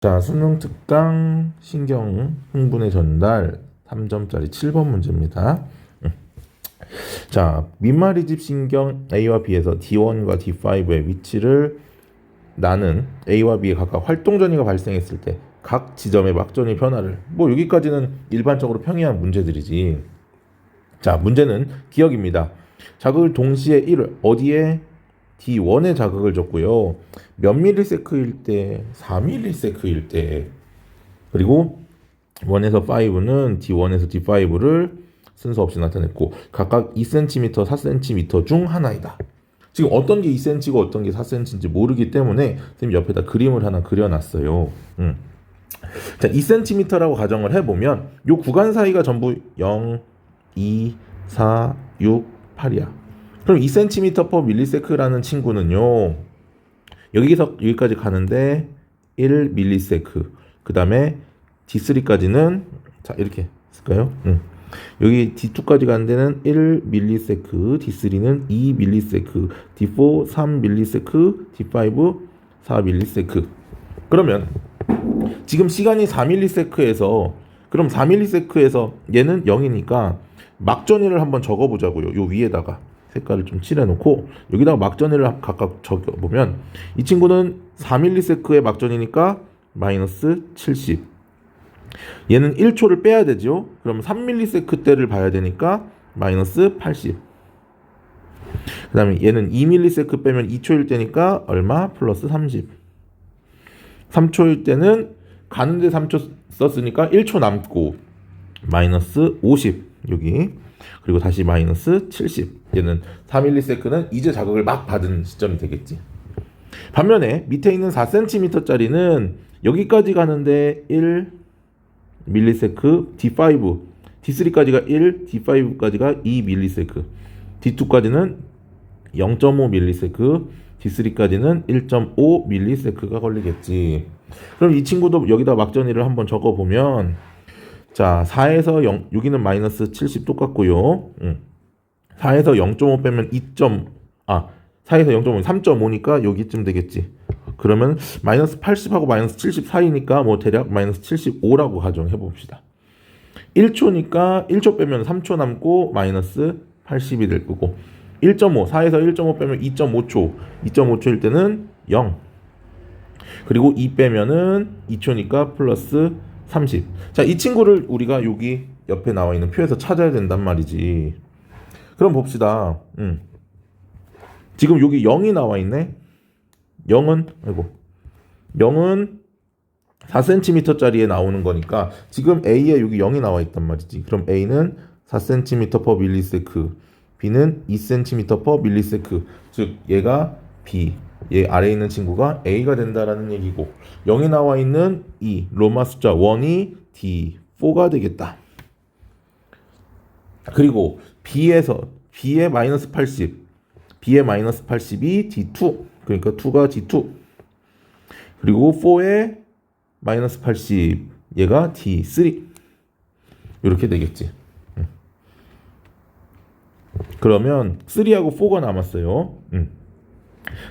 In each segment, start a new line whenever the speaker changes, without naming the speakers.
자, 수능 특강 신경 흥분의 전달 3점짜리 7번 문제입니다. 음. 자, 민마리집 신경 A와 B에서 D1과 D5의 위치를 나는 A와 B의 각각 활동 전이가 발생했을 때 각 지점의 막전의 변화를 뭐 여기까지는 일반적으로 평이한 문제들이지. 자, 문제는 기억입니다. 자극을 동시에 1을 어디에 D1에 자극을 줬고요. 몇 밀리세크일 때, 4밀리세크일 때, 그리고 1에서 5는 D1에서 D5를 순서 없이 나타냈고 각각 2cm, 4cm 중 하나이다. 지금 어떤 게 2cm고 어떤 게 4cm인지 모르기 때문에 선생님 옆에다 그림을 하나 그려놨어요. 음. 자, 2cm라고 가정을 해보면 요 구간 사이가 전부 0, 2, 4, 6, 8이야. 그럼 2cm per millise라는 친구는요. 여기서 여기까지 가는데 1 밀리세크. 그 다음에 D3까지는 자 이렇게 쓸까요? 응. 여기 D2까지 가는 데는 1 밀리세크, D3는 2 밀리세크, D4 3 밀리세크, D5 4 밀리세크. 그러면 지금 시간이 4 밀리세크에서 그럼 4 밀리세크에서 얘는 0이니까 막전위를 한번 적어보자고요. 요 위에다가 색깔을 좀 칠해놓고 여기다가 막전위를 각각 적어보면 이 친구는 4 밀리세크의 막전이니까 마이너스 70. 얘는 1초를 빼야 되죠. 그럼 3 밀리세크 때를 봐야 되니까 마이너스 80. 그 다음에 얘는 2 밀리세크 빼면 2초일 때니까 얼마? 플러스 30. 3초일 때는 가는데 3초 썼으니까 1초 남고 마이너스 50 여기 그리고 다시 마이너스 70 얘는 4밀리세크는 이제 자극을 막 받은 시점이 되겠지. 반면에 밑에 있는 4cm짜리는 여기까지 가는데 1 밀리세크 D5 D3까지가 1 D5까지가 2 밀리세크. D2까지는 0.5 밀리세크 D3까지는 1.5 밀리세크가 걸리겠지. 그럼 이 친구도 여기다 막전이를 한번 적어보면 자 4에서 0 여기는 마이너스 70 똑같고요. 음. 4에서 0.5 빼면 2. 아 4에서 0.5 3.5니까 여기쯤 되겠지. 그러면 마이너스 80하고 마이너스 70 사이니까 뭐 대략 마이너스 75라고 가정해 봅시다. 1초니까 1초 빼면 3초 남고 마이너스 80이 될 거고 1.5, 4에서 1.5 빼면 2.5초, 2.5초일 때는 0. 그리고 2 빼면은 2초니까 플러스 30. 자, 이 친구를 우리가 여기 옆에 나와 있는 표에서 찾아야 된단 말이지. 그럼 봅시다. 음. 지금 여기 0이 나와 있네. 0은 아이고. 0은 4cm짜리에 나오는 거니까 지금 A에 여기 0이 나와 있단 말이지. 그럼 A는 4cm per millisecond. B는 2cm per millisecond. 즉 얘가 B, 얘 아래에 있는 친구가 A가 된다라는 얘기고 0이 나와 있는 이 로마 숫자 1이 D4가 되겠다. 그리고 B에서 B의 마이너스 80, B의 마이너스 80이 D2, 그러니까 2가 D2. 그리고 4의 마이너스 80, 얘가 D3. 이렇게 되겠지. 그러면 3하고 4가 남았어요. 음.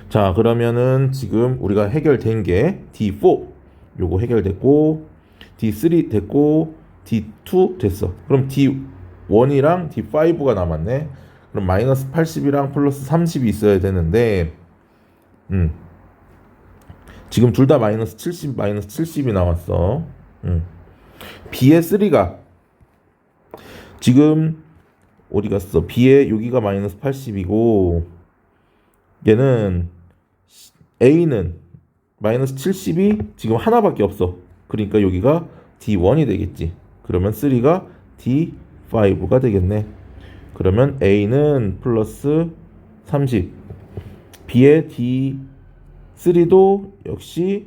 자, 그러면은 지금 우리가 해결된 게 D4 요거 해결됐고 D3 됐고 D2 됐어. 그럼 D1이랑 D5가 남았네. 그럼 마이너스 80이랑 플러스 30이 있어야 되는데 음. 지금 둘 다 마이너스 70, 마이너스 70이 나왔어. 음. B의 3가 지금 어디 갔어? B의 여기가 마이너스 80이고 얘는 A는 마이너스 70이 지금 하나밖에 없어. 그러니까 여기가 D1이 되겠지. 그러면 3가 D5가 되겠네. 그러면 A는 플러스 30. B의 D3도 역시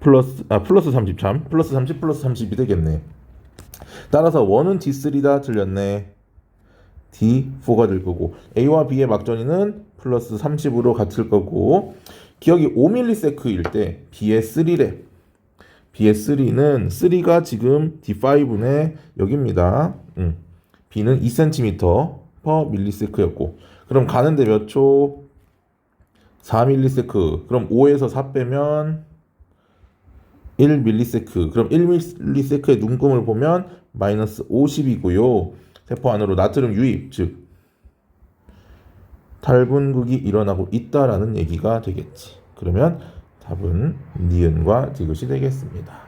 플러스 아 플러스 30 참. 플러스 30 플러스 30이 되겠네. 따라서 1은 D3다 틀렸네. D4가 될 거고 A와 B의 막전이는 플러스 30으로 같을 거고 기억이 5ms일 때 B의 3래 B의 3는 3가 지금 D5네 여기입니다 음. B는 2cm per 밀리세크였고 그럼 가는데 몇 초? 4밀리세크 그럼 5에서 4 빼면 1밀리세크. 그럼 1밀리세크의 눈금을 보면 마이너스 50이고요. 세포 안으로 나트륨 유입, 즉 탈분극이 일어나고 있다라는 얘기가 되겠지. 그러면 답은 니은과 디귿이 되겠습니다.